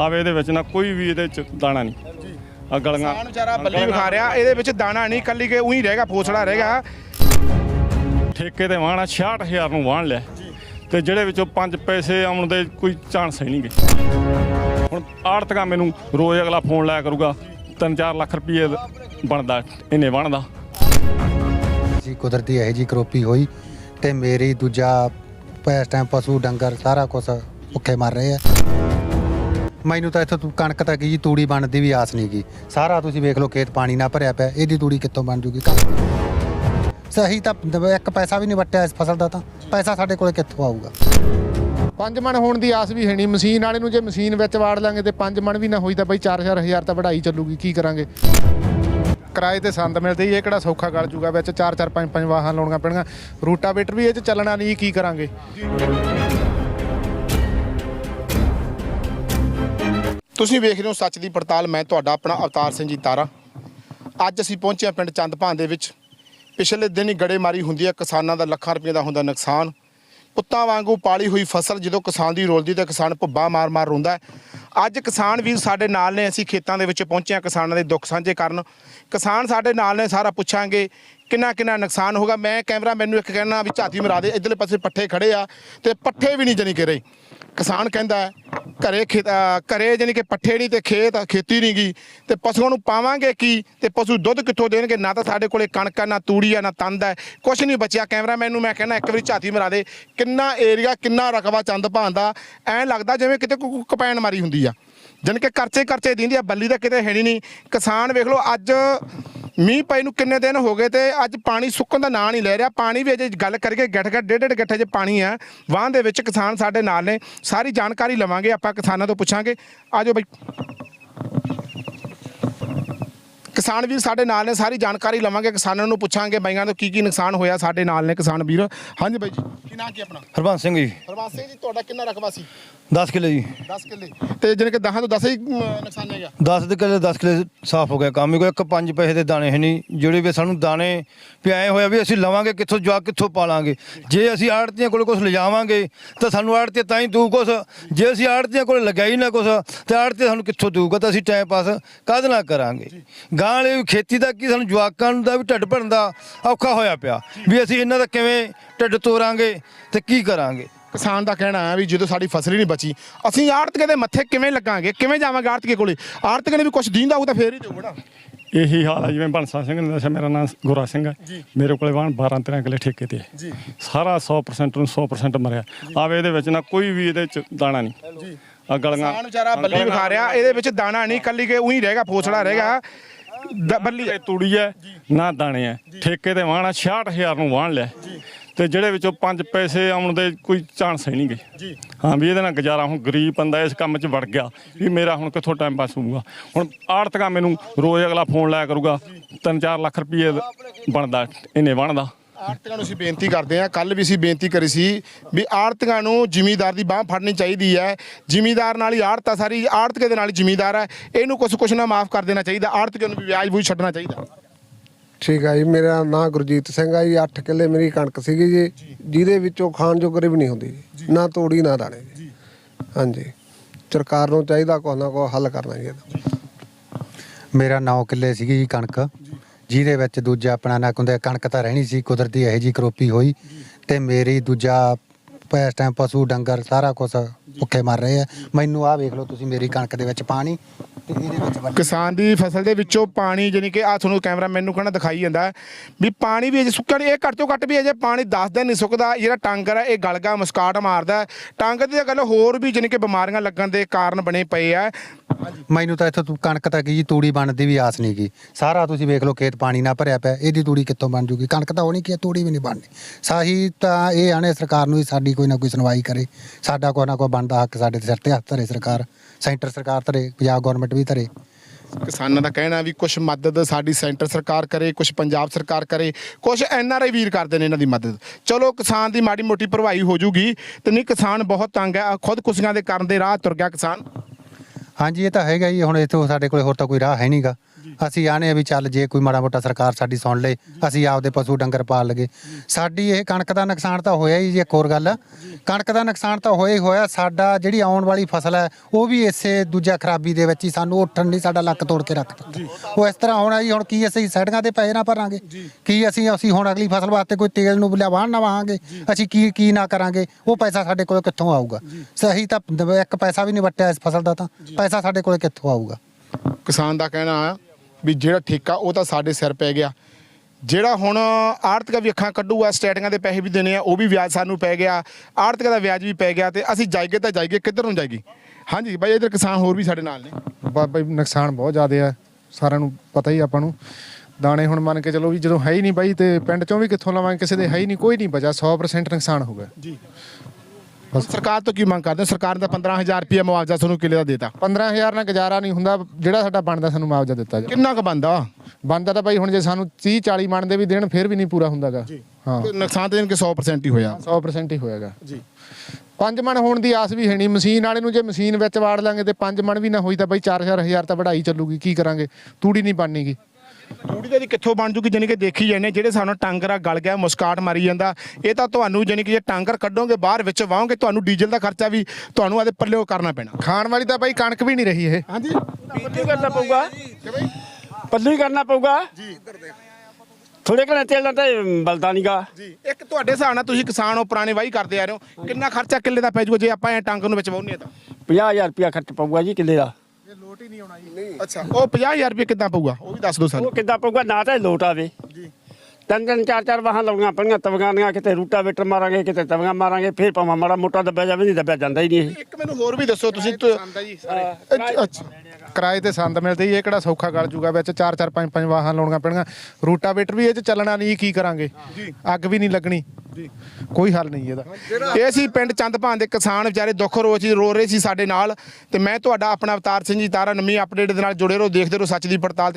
ਆਵੇ ਇਹਦੇ ਵਿੱਚ ਨਾ ਕੋਈ ਵੀ ਇਹਦੇ ਚ ਦਾਣਾ ਨਹੀਂ। ਆ ਗਲੀਆਂ ਕਿਸਾਨ ਵਿਚਾਰਾ ਬੱਲੀ ਵਿਖਾ ਰਿਹਾ ਇਹਦੇ ਵਿੱਚ ਦਾਣਾ ਨਹੀਂ ਕੱਲੀ ਕੇ ਉਹੀ ਰਹੇਗਾ ਫੋਸੜਾ ਰਹੇਗਾ ਠੇਕੇ ਤੇ ਵਾਹਣਾ 66000 ਨੂੰ ਵਾਹਣ ਲਿਆ। ਤੇ ਜਿਹੜੇ ਵਿੱਚੋਂ 5 ਪੈਸੇ ਆਉਣ ਦੇ ਕੋਈ ਚਾਂਸ ਹੀ ਨਹੀਂਗੇ। ਹੁਣ ਆੜਤਕਾ ਮੈਨੂੰ ਰੋਜ਼ ਅਗਲਾ ਫੋਨ ਲਾਇਆ ਕਰੂਗਾ 3-4 ਲੱਖ ਰੁਪਏ ਬਣਦਾ ਇਹਨੇ ਵਾਹਣਦਾ ਜੀ ਕੁਦਰਤੀ ਇਹ ਜੀ ਕਰੋਪੀ ਹੋਈ ਤੇ ਮੇਰੀ ਦੂਜਾ ਇਸ ਟਾਈਮ ਪਸ਼ੂ ਡੰਗਰ ਸਾਰਾ ਕੁਝ ਭੁੱਖੇ ਮਰ ਰਹੇ ਆ। ਮੈਨੂੰ ਤਾਂ ਇੱਥੋਂ ਤੂੰ ਕਣਕ ਤੱਕ ਜੀ, ਤੂੜੀ ਬਣਨ ਦੀ ਵੀ ਆਸ ਨਹੀਂ ਗਈ ਸਾਰਾ ਤੁਸੀਂ ਵੇਖ ਲਓ ਖੇਤ ਪਾਣੀ ਨਾਲ ਭਰਿਆ ਪਿਆ, ਇਹਦੀ ਤੂੜੀ ਕਿੱਥੋਂ ਬਣ ਜੂਗੀ? ਸਹੀ ਤਾਂ ਇੱਕ ਪੈਸਾ ਵੀ ਨਹੀਂ ਵਟਿਆ ਇਸ ਫਸਲ ਦਾ ਤਾਂ, ਪੈਸਾ ਸਾਡੇ ਕੋਲੇ ਕਿੱਥੋਂ ਆਊਗਾ? ਪੰਜ ਮਣ ਹੋਣ ਦੀ ਆਸ ਵੀ ਹੈ ਨਹੀਂ ਮਸ਼ੀਨ ਵਾਲੇ ਨੂੰ ਜੇ ਮਸ਼ੀਨ ਵਿੱਚ ਵਾੜ ਲਾਂਗੇ ਤੇ ਪੰਜ ਮਣ ਵੀ ਨਾ ਹੋਈ ਤਾਂ ਬਈ 4-4 ਹਜ਼ਾਰ ਤਾਂ ਵਢਾਈ ਚੱਲੂਗੀ, ਕੀ ਕਰਾਂਗੇ? ਕਿਰਾਏ ਤੇ ਸੰਦ ਮਿਲਦੇ ਹੀ, ਇਹ ਕਿਹੜਾ ਸੌਖਾ ਗਲ ਜੂਗਾ ਵਿੱਚ 4-4 5-5 ਵਾਹਾਂ ਲਾਉਣੀਆਂ ਪੈਣਗੀਆਂ। ਰੂਟਾਵੇਟਰ ਵੀ ਇਹ ਚ ਚੱਲਣਾ ਨਹੀਂ ਕੀ ਕਰਾਂਗੇ? ਤੁਸੀਂ ਵੇਖ ਰਹੇ ਹੋ ਸੱਚ ਦੀ ਪੜਤਾਲ, ਮੈਂ ਤੁਹਾਡਾ ਆਪਣਾ ਅਵਤਾਰ ਸਿੰਘ ਜੀ ਤਾਰਾ। ਅੱਜ ਅਸੀਂ ਪਹੁੰਚੇ ਹਾਂ ਪਿੰਡ ਚੰਦਪਾਂ ਦੇ ਵਿੱਚ। ਪਿਛਲੇ ਦਿਨ ਹੀ ਗੜੇਮਾਰੀ ਹੁੰਦੀ ਹੈ, ਕਿਸਾਨਾਂ ਦਾ ਲੱਖਾਂ ਰੁਪਏ ਦਾ ਹੁੰਦਾ ਨੁਕਸਾਨ। ਪੁੱਤਾਂ ਵਾਂਗੂ ਪਾਲੀ ਹੋਈ ਫਸਲ, ਜਦੋਂ ਕਿਸਾਨ ਦੀ ਰੋਲਦੀ ਤਾਂ ਕਿਸਾਨ ਭੁੱਬਾ ਮਾਰ-ਮਾਰ ਰੋਂਦਾ ਅੱਜ ਕਿਸਾਨ ਵੀ ਸਾਡੇ ਨਾਲ ਨੇ, ਅਸੀਂ ਖੇਤਾਂ ਦੇ ਵਿੱਚ ਪਹੁੰਚੇ ਹਾਂ ਕਿਸਾਨਾਂ ਦੇ ਦੁੱਖ ਸਾਂਝੇ ਕਰਨ। ਕਿਸਾਨ ਸਾਡੇ ਨਾਲ ਨੇ, ਸਾਰਾ ਪੁੱਛਾਂਗੇ ਕਿੰਨਾ ਕਿੰਨਾ ਨੁਕਸਾਨ ਹੋਗਾ ਮੈਂ ਕੈਮਰਾ ਮੈਨੂੰ ਇੱਕ ਕਹਿਣਾ ਵੀ ਝਾਤੀ ਮਰਾ ਦੇ, ਇਧਰਲੇ ਪਾਸੇ ਪੱਠੇ ਖੜੇ ਆ ਤੇ ਪੱਠੇ ਵੀ ਨਹੀਂ ਜਣੀ ਕਿ ਰਹੇ। ਕਿਸਾਨ ਕਹਿੰਦਾ ਹੈ, ਘਰੇ ਖੇਤ ਅਹ ਘਰੇ ਜਾਨੀ ਕਿ ਪੱਠੇ ਨਹੀਂ ਤੇ ਖੇਤ ਖੇਤੀ ਨਹੀਂ ਗਈ ਤੇ ਪਸ਼ੂਆਂ ਨੂੰ ਪਾਵਾਂਗੇ ਕੀ? ਤੇ ਪਸ਼ੂ ਦੁੱਧ ਕਿੱਥੋਂ ਦੇਣਗੇ? ਨਾ ਤਾਂ ਸਾਡੇ ਕੋਲੇ ਕਣਕ ਆ ਨਾ ਤੂੜੀ ਆ ਨਾ ਤੰਦ ਹੈ ਕੁਛ ਨਹੀਂ ਬਚਿਆ ਕੈਮਰਾਮੈਨ ਨੂੰ ਮੈਂ ਕਹਿੰਦਾ ਇੱਕ ਵਾਰੀ ਝਾਤੀ ਮਰਾ ਦੇ ਕਿੰਨਾ ਏਰੀਆ ਕਿੰਨਾ ਰਕਬਾ ਚੰਦ ਭਾਨ ਦਾ ਐਂ ਲੱਗਦਾ ਜਿਵੇਂ ਕਿਤੇ ਕੋਈ ਕਪੈਨ ਮਾਰੀ ਹੁੰਦੀ ਆ। ਜਾਣੀ ਕਿ ਕਰਚੇ ਕਰਚੇ ਦਿੰਦੀ ਆ ਬੱਲੀ ਤਾਂ ਕਿਤੇ ਹੈ ਨਹੀਂ ਕਿਸਾਨ ਵੇਖ ਲਓ ਅੱਜ ਮੀਂਹ ਪਈ ਨੂੰ ਕਿੰਨੇ ਦਿਨ ਹੋ ਗਏ ਤੇ ਅੱਜ ਪਾਣੀ ਸੁੱਕਣ ਦਾ ਨਾਂ ਨਹੀਂ ਲੈ ਰਿਹਾ। ਪਾਣੀ ਵੀ ਅਜੇ ਗੱਲ ਕਰਕੇ ਗੱਠ ਗੱਠ, ਡੇਢ ਡੇਢ ਗੱਠੇ 'ਚ ਪਾਣੀ ਆ। ਵਾਂ ਦੇ ਵਿੱਚ ਕਿਸਾਨ ਸਾਡੇ ਨਾਲ ਨੇ। ਸਾਰੀ ਜਾਣਕਾਰੀ ਲਵਾਂਗੇ, ਆਪਾਂ ਕਿਸਾਨਾਂ ਤੋਂ ਪੁੱਛਾਂਗੇ। ਆਜੋ ਬਾਈ। ਕਿਸਾਨ ਵੀਰ ਸਾਡੇ ਨਾਲ ਨੇ ਸਾਰੀ ਜਾਣਕਾਰੀ ਲਵਾਂਗੇ ਕਿਸਾਨਾਂ ਨੂੰ ਪੁੱਛਾਂਗੇ ਬਾਈਆਂ ਤੋਂ ਕੀ ਕੀ ਨੁਕਸਾਨ ਹੋਇਆ ਸਾਡੇ ਨਾਲ ਨੇ ਕਿਸਾਨ ਵੀਰ। ਹਾਂਜੀ ਬਾਈ ਜੀ ਕੀ ਨਾਂ ਕੀ ਆਪਣਾ? ਹਰਬੰਸ ਸਿੰਘ ਜੀ। ਹਰਵਾਸ ਸਿੰਘ ਜੀ ਤੁਹਾਡਾ ਕਿੰਨਾ ਰਕਬਾ ਸੀ? 10 ਕਿੱਲੇ ਜੀ। 10 ਕਿੱਲੇ। ਤੇ ਜਿਹਨੇ ਕਿ 10 ਤੋਂ 10 ਹੀ ਨੁਕਸਾਨ ਹੈਗਾ? 10 ਦੇ ਕਿੱਲੇ 10 ਕਿੱਲੇ ਸਾਫ਼ ਹੋ ਗਿਆ ਕੰਮ। ਹੀ ਕੋਈ ਇੱਕ 5 ਪੈਸੇ ਦੇ ਦਾਣੇ ਹੈ ਨਹੀਂ ਜਿਹੜੇ ਵੀ ਸਾਨੂੰ ਦਾਣੇ ਪਿਆਏ ਹੋਇਆ ਵੀ ਅਸੀਂ ਲਵਾਂਗੇ ਕਿੱਥੋਂ ਜਵਾਕ ਕਿੱਥੋਂ ਪਾਲਾਂਗੇ। ਜੇ ਅਸੀਂ ਆੜਤੀਆਂ ਕੋਲ ਕੁਝ ਲਿਜਾਵਾਂਗੇ ਤਾਂ ਸਾਨੂੰ ਆੜਤੀ ਤਾਂ ਹੀ ਦੂ ਕੁਛ। ਜੇ ਅਸੀਂ ਆੜਤੀਆਂ ਕੋਲ ਲਗਾਈ ਹੀ ਨਾ ਕੁਛ ਤੇ ਆੜਤੀ ਸਾਨੂੰ ਕਿੱਥੋਂ ਦੂਗਾ? ਤਾਂ ਅਸੀਂ ਟਾਈਮ ਪਾਸ ਕਾਹਦੇ ਨਾਲ ਕਰਾਂਗੇ? ਗਾਂ ਵਾਲੇ ਖੇਤੀ ਦਾ ਕੀ ਸਾਨੂੰ ਜਵਾਕਾਂ ਦਾ ਵੀ ਢੱਡ ਭਰਨ ਦਾ ਔਖਾ ਹੋਇਆ ਪਿਆ ਵੀ ਅਸੀਂ ਇਹਨਾਂ ਦਾ ਕਿਵੇਂ ਢਿੱਡ ਤੋਰਾਂਗੇ ਤੇ ਕੀ ਕਰਾਂਗੇ? ਕਿਸਾਨ ਦਾ ਕਹਿਣਾ ਹੈ ਵੀ ਜਦੋਂ ਸਾਡੀ ਫਸਲ ਹੀ ਨਹੀਂ ਬਚੀ ਅਸੀਂ ਆੜਤਕੇ ਦੇ ਮੱਥੇ ਕਿਵੇਂ ਲੱਗਾਂਗੇ? ਕਿਵੇਂ ਜਾਵਾਂਗੇ ਆੜਤਕੇ ਕੋਲੇ? ਆੜਤਕੇ ਨੇ ਵੀ ਕੁਝ ਦੀਂਦਾ ਹੋਊ ਤਾਂ ਫੇਰ ਹੀ ਦੇਊਗਾ ਨਾ ਇਹੀ ਹਾਲ ਹੈ ਜਿਵੇਂ ਬੰਸਾ ਸਿੰਘ ਨੇ ਦੱਸਿਆ ਮੇਰਾ ਨਾਮ ਗੋਰਾ ਸਿੰਘ ਹੈ ਮੇਰੇ ਕੋਲੇ ਵਾਹਣ 12 13 ਕਿੱਲੇ ਠੇਕੇ ਤੇ ਹੈ ਸਾਰਾ 100% ਨੂੰ 100% ਮਰਿਆ। ਆਵੇ ਇਹਦੇ ਵਿੱਚ ਨਾ ਕੋਈ ਵੀ ਇਹਦੇ ਚ ਦਾਣਾ ਨਹੀਂ। ਆ ਗਲੀਆਂ ਕਿਸਾਨ ਵਿਚਾਰਾ ਬੱਲੀ ਵਿਖਾ ਰਿਹਾ ਇਹਦੇ ਵਿੱਚ ਦਾਣਾ ਨਹੀਂ ਕੱਲੀ ਕੇ ਉਹੀ ਰਹੇਗਾ ਫੋਸੜਾ ਰਹੇਗਾ ਦ- ਬੱਲੀ ਇਹ ਤੂੜੀ ਹੈ। ਨਾ ਦਾਣੇ ਹੈ। ਠੇਕੇ ਤੇ ਵਾਹਣਾ 66000 ਨੂੰ ਵਾਹਣ ਲਿਆ। ਤੇ ਜਿਹੜੇ ਵਿੱਚੋਂ 5 ਪੈਸੇ ਆਉਣ ਦੇ ਕੋਈ ਚਾਂਸ ਹੀ ਨਹੀਂਗੇ ਜੀ। ਹਾਂ ਵੀ ਇਹਦੇ ਨਾਲ ਗੁਜ਼ਾਰਾ ਹੁਣ ਗਰੀਬ ਬੰਦਾ ਇਸ ਕੰਮ 'ਚ ਵੜ ਗਿਆ ਵੀ ਮੇਰਾ ਹੁਣ ਕਿੱਥੋਂ ਟਾਈਮ ਪਾਸ ਹੋਊਗਾ। ਹੁਣ ਆੜਤਕਾ ਮੈਨੂੰ ਰੋਜ਼ ਅਗਲਾ ਫੋਨ ਲਾਇਆ ਕਰੂਗਾ। 3-4 ਲੱਖ ਰੁਪਏ ਬਣਦਾ ਇਹਨੇ ਬਣਦਾ ਆੜਤੀਆਂ ਨੂੰ ਅਸੀਂ ਬੇਨਤੀ ਕਰਦੇ ਹਾਂ ਕੱਲ ਵੀ ਅਸੀਂ ਬੇਨਤੀ ਕਰੀ ਸੀ ਵੀ ਆੜਤੀਆਂ ਨੂੰ ਜ਼ਿਮੀਦਾਰ ਦੀ ਬਾਹ ਫੜਨੀ ਚਾਹੀਦੀ ਹੈ। ਜ਼ਿਮੀਦਾਰ ਨਾਲ ਹੀ ਆੜਤਾ ਸਾਰੀ ਆੜਤਕੇ ਦੇ ਨਾਲ ਹੀ ਜ਼ਿਮੀਦਾਰ ਹੈ? ਇਹਨੂੰ ਕੁਛ ਕੁਛ ਨਾ ਮਾਫ ਕਰ ਦੇਣਾ ਚਾਹੀਦਾ ਆੜਤਕੇ ਨੂੰ ਵੀ ਵਿਆਜ ਬੂਝ ਛੱਡਣਾ ਚਾਹੀਦਾ। ਠੀਕ ਹੈ ਜੀ ਮੇਰਾ ਨਾਮ ਗੁਰਜੀਤ ਸਿੰਘ ਆ ਜੀ 8 ਕਿੱਲੇ ਮੇਰੀ ਕਣਕ ਸੀਗੀ ਜੀ ਜਿਹਦੇ ਵਿੱਚੋਂ ਖਾਣ ਜੋਗਰੇ ਵੀ ਨਹੀਂ ਹੁੰਦੀ ਜੀ ਨਾ ਤੋੜੀ ਨਾ ਦਾਣੇ। ਜੀ। ਹਾਂਜੀ। ਸਰਕਾਰ ਨੂੰ ਚਾਹੀਦਾ ਕੋਈ ਨਾ ਕੋਈ ਹੱਲ ਕਰਨਾ ਜੀ ਇਹਦਾ। ਮੇਰਾ 9 ਕਿੱਲੇ ਸੀਗੀ ਜੀ ਕਣਕ। ਜਿਹਦੇ ਵਿੱਚ ਦੂਜਾ ਆਪਣਾ ਨਾ ਕੁੰਦੇ ਕਣਕ ਤਾਂ ਰਹਿਣੀ ਸੀ, ਕੁਦਰਤੀ ਇਹੋ ਜੀ ਕਰੋਪੀ ਹੋਈ ਤੇ ਮੇਰੀ ਦੂਜਾ ਇਸ ਟਾਈਮ ਪਸ਼ੂ, ਡੰਗਰ ਸਾਰਾ ਕੁਝ ਭੁੱਖੇ ਮਰ ਰਹੇ ਆ। ਮੈਨੂੰ ਆਹ ਵੇਖ ਲਓ ਤੁਸੀਂ ਮੇਰੀ ਕਣਕ ਦੇ ਵਿੱਚ ਪਾਣੀ ਤੇ ਇਹਦੇ ਵਿੱਚ ਵੱਢ- ਕਿਸਾਨ ਦੀ ਫਸਲ ਦੇ ਵਿੱਚੋਂ ਪਾਣੀ ਜਾਨੀ ਕਿ ਆ ਤੁਹਾਨੂੰ ਕੈਮਰਾ ਮੈਨੂੰ ਕਹਿੰਦਾ ਦਿਖਾਈ ਜਾਂਦਾ ਹੈ ਵੀ ਪਾਣੀ ਵੀ ਅਜੇ ਸੁੱਕਾ ਨਹੀਂ ਇਹ ਘੱਟ ਤੋਂ ਘੱਟ ਵੀ ਅਜੇ ਪਾਣੀ 10 ਦਿਨ ਨਹੀਂ ਸੁੱਕਦਾ। ਜਿਹੜਾ ਟਾਂਗਰ ਹੈ ਇਹ ਗਲਗਾ ਮੁਸਕਾਟ ਮਾਰਦਾ। ਟਾਂਗਰ ਦੀ ਤਾਂ ਗੱਲ ਹੋਰ ਵੀ ਜਾਨੀ ਕਿ ਬਿਮਾਰੀਆਂ ਲੱਗਣ ਦੇ ਕਾਰਨ ਬਣੇ ਪਏ ਆ। ਮੈਨੂੰ ਤਾਂ ਇੱਥੋਂ ਤੂੰ ਕਣਕ ਤੱਕ ਜੀ ਤੂੜੀ ਬਣਨ ਦੀ ਵੀ ਆਸ ਨਹੀਂ ਗਈ ਸਾਰਾ ਤੁਸੀਂ ਵੇਖ ਲਓ ਖੇਤ ਪਾਣੀ ਨਾਲ ਭਰਿਆ ਪਿਆ। ਇਹਦੀ ਤੂੜੀ ਕਿੱਥੋਂ ਬਣ ਜੂਗੀ? ਕਣਕ ਤਾਂ ਹੋਣੀ ਕੀ ਹੈ, ਤੂੜੀ ਵੀ ਨਹੀਂ ਬਣਨੀ। ਸਾਹੀ ਤਾਂ ਇਹ ਆਣੇ ਸਰਕਾਰ ਨੂੰ ਵੀ ਸਾਡੀ ਕੋਈ ਨਾ ਕੋਈ ਸੁਣਵਾਈ ਕਰੇ। ਸਾਡਾ ਕੋਈ ਨਾ ਕੋਈ ਬਣਦਾ ਹੱਕ ਸਾਡੇ ਸਿਰ ਤੇ ਹੱਥ ਧਰੇ ਸਰਕਾਰ ਸੈਂਟਰ ਸਰਕਾਰ ਧਰੇ ਪੰਜਾਬ ਗਵਰਨਮੈਂਟ ਵੀ ਧਰੇ। ਕਿਸਾਨਾਂ ਦਾ ਕਹਿਣਾ ਵੀ ਕੁਝ ਮਦਦ ਸਾਡੀ ਸੈਂਟਰ ਸਰਕਾਰ ਕਰੇ ਕੁਝ ਪੰਜਾਬ ਸਰਕਾਰ ਕਰੇ ਕੁਝ ਐਨਆਰਆਈ ਵੀਰ ਕਰਦੇ ਨੇ ਇਹਨਾਂ ਦੀ ਮਦਦ। ਚਲੋ ਕਿਸਾਨ ਦੀ ਮਾੜੀ ਮੋਟੀ ਭਰਵਾਈ ਹੋ ਜੂਗੀ ਤੇ ਨਹੀਂ ਕਿਸਾਨ ਬਹੁਤ ਤੰਗ ਹੈ ਖੁਦਕੁਸ਼ੀਆਂ ਦੇ ਕਰਨ ਦੇ ਰਾਹ ਤੁਰ ਗਿਆ ਕਿਸਾਨ। ਹਾਂਜੀ ਇਹ ਤਾਂ ਹੈਗਾ ਹੀ ਹੁਣ ਇੱਥੋਂ ਸਾਡੇ ਕੋਲੇ ਹੋਰ ਤਾਂ ਕੋਈ ਰਾਹ ਹੈ ਨਹੀਂਗਾ ਅਸੀਂ ਆਨੇ ਆ ਵੀ ਚੱਲ ਜੇ ਕੋਈ ਮਾੜਾ ਮੋਟਾ ਸਰਕਾਰ ਸਾਡੀ ਸੁਣ ਲੇ ਅਸੀਂ ਆਪਦੇ ਪਸ਼ੂ ਡੰਗਰ ਪਾਲ ਲਗੇ ਸਾਡੀ ਇਹ ਕਣਕ ਦਾ ਨੁਕਸਾਨ ਤਾਂ ਹੋਇਆ ਹੀ ਜੀ ਇੱਕ ਹੋਰ ਗੱਲ। ਕਣਕ ਦਾ ਨੁਕਸਾਨ ਤਾਂ ਹੋਇਆ ਹੀ ਹੋਇਆ ਸਾਡਾ ਜਿਹੜੀ ਆਉਣ ਵਾਲੀ ਫਸਲ ਹੈ ਉਹ ਵੀ ਇਸੇ ਦੂਜਾ ਖਰਾਬੀ ਦੇ ਵਿੱਚ ਹੀ ਸਾਨੂੰ ਉੱਠਣ ਨਹੀਂ ਸਾਡਾ ਲੱਕ ਤੋੜ ਕੇ ਰੱਖ ਦਿੱਤਾ। ਉਹ ਇਸ ਤਰ੍ਹਾਂ ਹੋਣਾ ਜੀ ਹੁਣ ਕੀ ਅਸੀਂ ਸੜਕਾਂ ਤੇ ਪੈਸੇ ਨਾ ਭਰਾਂਗੇ? ਕੀ ਅਸੀਂ ਅਸੀਂ ਹੁਣ ਅਗਲੀ ਫਸਲ ਵਾਸਤੇ ਕੋਈ ਤੇਲ ਨੂੰ ਲਿਆ ਵਾਹਣ ਨਾ ਵਾਹਾਂਗੇ? ਅਸੀਂ ਕੀ ਕੀ ਨਾ ਕਰਾਂਗੇ? ਉਹ ਪੈਸਾ ਸਾਡੇ ਕੋਲ ਕਿੱਥੋਂ ਆਊਗਾ? ਸਹੀ ਤਾਂ ਇੱਕ ਪੈਸਾ ਵੀ ਨਹੀਂ ਵਟਿਆ ਇਸ ਫਸਲ ਦਾ ਤਾਂ। ਪੈਸਾ ਸਾਡੇ ਕੋਲ ਕਿੱਥੋਂ ਆਊਗਾ? ਕਿਸਾਨ ਦਾ ਕਹਿਣਾ ਆ ਵੀ ਜਿਹੜਾ ਠੇਕਾ ਉਹ ਤਾਂ ਸਾਡੇ ਸਿਰ ਪੈ ਗਿਆ। ਜਿਹੜਾ ਹੁਣ ਆੜਤਕਾ ਵੀ ਅੱਖਾਂ ਕੱਢੂਗਾ ਸਟੇਟਿੰਗਾਂ ਦੇ ਪੈਸੇ ਵੀ ਦੇਣੇ ਆ ਉਹ ਵੀ ਵਿਆਜ ਸਾਨੂੰ ਪੈ ਗਿਆ। ਆੜਤਕਾ ਦਾ ਵਿਆਜ ਵੀ ਪੈ ਗਿਆ ਤੇ ਅਸੀਂ ਜਾਈਏ ਤਾਂ ਜਾਈਏ ਕਿੱਧਰ ਨੂੰ ਜਾਈਏ? ਹਾਂਜੀ ਬਾਈ ਇਧਰ ਕਿਸਾਨ ਹੋਰ ਵੀ ਸਾਡੇ ਨਾਲ ਨੇ। ਜੀ ਨੁਕਸਾਨ ਬਹੁਤ ਜ਼ਿਆਦਾ ਆ ਸਾਰਿਆਂ ਨੂੰ ਪਤਾ ਹੀ ਆਪਾਂ ਨੂੰ। ਦਾਣੇ ਹੁਣ ਮੰਨ ਕੇ ਚਲੋ ਵੀ ਜਦੋਂ ਹੈ ਹੀ ਨਹੀਂ ਬਾਈ ਤੇ ਪਿੰਡ ਚੋਂ ਵੀ ਕਿੱਥੋਂ ਲਵਾਂਗੇ ਕਿਸੇ ਦੇ ਹੈ ਹੀ ਨਹੀਂ ਕੋਈ ਨਹੀਂ ਬਚਾ 100% ਨੁਕਸਾਨ ਹੋ ਗਿਆ। ਜੀ। ਸਰਕਾਰ ਤੋਂ ਕੀ ਮੰਗ ਕਰਦੇ ਹੋ? ਸਰਕਾਰ ਨੇ ਤਾਂ 15000 ਰੁਪਏ ਮੁਆਵਜ਼ਾ ਤੁਹਾਨੂੰ ਕਿਲੇ ਦਾ ਦੇਤਾ। 15000 ਨਾਲ ਗੁਜ਼ਾਰਾ ਨਹੀਂ ਹੁੰਦਾ ਜਿਹੜਾ ਸਾਡਾ ਬਣਦਾ ਸਾਨੂੰ ਮੁਆਵਜ਼ਾ ਦਿੱਤਾ ਜਾ ਕਿੰਨਾ ਕੁ ਬੰਦਾ ਬਣਦਾ ਤਾਂ ਬਾਈ ਹੁਣ ਜੇ ਸਾਨੂੰ 30 40 ਮਣ ਦੇ ਵੀ ਦੇਣ ਫਿਰ ਵੀ ਨਹੀਂ ਪੂਰਾ ਹੁੰਦਾਗਾ। ਹਾਂ। ਨੁਕਸਾਨ ਤਾਂ ਇਹਨਾਂ ਕਿ 100% ਹੀ ਹੋਇਆ। 100% ਹੀ ਹੋਏਗਾ ਜੀ। ਪੰਜ ਮਣ ਹੋਣ ਦੀ ਆਸ ਵੀ ਹੈ ਨਹੀਂ। ਮਸ਼ੀਨ ਵਾਲੇ ਨੂੰ ਜੇ ਮਸ਼ੀਨ ਵਿੱਚ ਵਾੜ ਲਾਂਗੇ ਤੇ ਪੰਜ ਮਣ ਵੀ ਨਾ ਹੋਈ ਤਾਂ ਬਾਈ 4-4000 ਤਾਂ ਵਢਾਈ ਚੱਲੂਗੀ। ਕੀ ਕਰਾਂਗੇ? ਤੂੜੀ ਨਹੀਂ ਬਣਨੀਗੀ। ਤੂੜੀ ਦਾ ਜੀ ਕਿੱਥੋਂ ਬਣ ਜੂਗੀ? ਜਾਨੀ ਕਿ ਦੇਖੀ ਜਾਂਦੇ ਜਿਹੜੇ ਸਾਨੂੰ ਟਾਂਗਰਾ ਗਲ ਗਿਆ ਮੁਸਕਾਟ ਮਾਰੀ ਜਾਂਦਾ ਇਹ ਤਾਂ ਤੁਹਾਨੂੰ ਜਾਨੀ ਕਿ ਜੇ ਟਾਂਗਰ ਕੱਢੋਗੇ ਬਾਹਰ ਵਿੱਚ ਵਾਹੋਗੇ ਤੁਹਾਨੂੰ ਡੀਜ਼ਲ ਦਾ ਖਰਚਾ ਵੀ ਤੁਹਾਨੂੰ ਆਦੇ ਪੱਲਿਓ ਕਰਨਾ ਪੈਣਾ। ਖਾਣ ਵਾਲੀ ਤਾਂ ਬਾਈ ਕਣਕ ਵੀ ਨਹੀਂ ਰਹੀ ਇਹ। ਹਾਂਜੀ। ਪੱਲੀ ਕਰਨਾ ਪਊਗਾ। ਪੱਲੀ ਕਰਨਾ ਪਊਗਾ। ਜੀ। ਥੋੜੇ ਘਣੇ ਤੇਲ ਨਾਲ ਤਾਂ ਬਲਦਾ ਨਹੀਂਗਾ। ਜੀ। ਇੱਕ ਤੁਹਾਡੇ ਹਿਸਾਬ ਨਾਲ ਤੁਸੀਂ ਕਿਸਾਨ ਹੋ ਪੁਰਾਣੇ ਵਾਹੀ ਕਰਦੇ ਆ ਰਹੇ ਹੋ। ਕਿੰਨਾ ਖਰਚਾ ਕਿੱਲੇ ਦਾ ਪੈ ਜੂਗਾ? ਜੇ ਆਪਾਂ ਇਹ ਟਾਂਗਰ ਨੂੰ ਵਿੱਚ ਵਾਹੁੰਦੇ ਆ ਤਾਂ। 50000 ਰੁਪਇਆ ਖਰਚ ਪਊਗਾ ਜੀ ਕਿੱਲੇ ਦਾ। ਅੱਛਾ ਉਹ 50000 ਰੁਪਏ ਕਿੱਦਾਂ ਪਊਗਾ? ਉਹ ਵੀ ਦੱਸ ਦਿਓ ਸਾਨੂੰ। ਉਹ ਕਿੱਦਾਂ ਪਊਗਾ? ਨਾ ਤਾਂ ਇਹ ਲੋਟ ਆਵੇ। ਜੀ। ਤਿੰਨ ਤਿੰਨ ਚਾਰ ਚਾਰ ਵਾਹਾਂ ਲਾਉਣੀਆਂ ਪੈਣੀਆਂ ਤਵੀਆਂ ਦੀਆਂ ਕਿਤੇ ਰੂਟਾ ਵੇਟਰ ਮਾਰਾਂਗੇ ਕਿਤੇ ਤਵੀਆਂ ਮਾਰਾਂਗੇ ਫਿਰ ਭਾਵੇਂ ਮਾੜਾ ਮੋਟਾ ਦੱਬਿਆ ਜਾਵੇ ਨਹੀਂ ਦੱਬਿਆ ਜਾਂਦਾ ਹੀ ਨਹੀਂ ਇਹ। ਇੱਕ ਮੈਨੂੰ ਹੋਰ ਵੀ ਦੱਸੋ ਤੁਸੀਂ ਤੁ- ਅੱਛਾ, ਅੱਛਾ ਕਿਰਾਏ ਤੇ ਸੰਦ ਮਿਲਦੇ ਹੀ ਇਹ ਕਿਹੜਾ ਸੌਖਾ ਗਲ ਜੂਗਾ ਵਿੱਚ 4-4 5-5 ਵਾਹਾਂ ਲਾਉਣੀਆਂ ਪੈਣਗੀਆਂ ਰੂਟਾਵੇਟਰ ਵੀ ਇਹ ਚ ਚੱਲਣਾ ਨਹੀਂ ਕੀ ਕਰਾਂਗੇ? ਅੱਗ ਵੀ ਨਹੀਂ ਲੱਗਣੀ। ਕੋਈ ਹੱਲ ਨਹੀਂ ਇਹਦਾ। ਇਹ ਸੀ ਪਿੰਡ ਚੰਦਪਾਨ ਦੇ ਕਿਸਾਨ ਵਿਚਾਰੇ ਦੁੱਖ ਰੋਚ ਰੋ ਰਹੇ ਸੀ ਸਾਡੇ ਨਾਲ ਤੇ ਮੈਂ ਤੁਹਾਡਾ ਆਪਣਾ ਅਵਤਾਰ ਸਿੰਘ ਜੀ ਤਾਰਾ ਨਵੀਂ ਅਪਡੇਟ ਦੇ ਨਾਲ ਜੁੜੇ ਰਹੋ, ਦੇਖਦੇ ਰਹੋ ਸੱਚ ਦੀ ਪੜਤਾਲ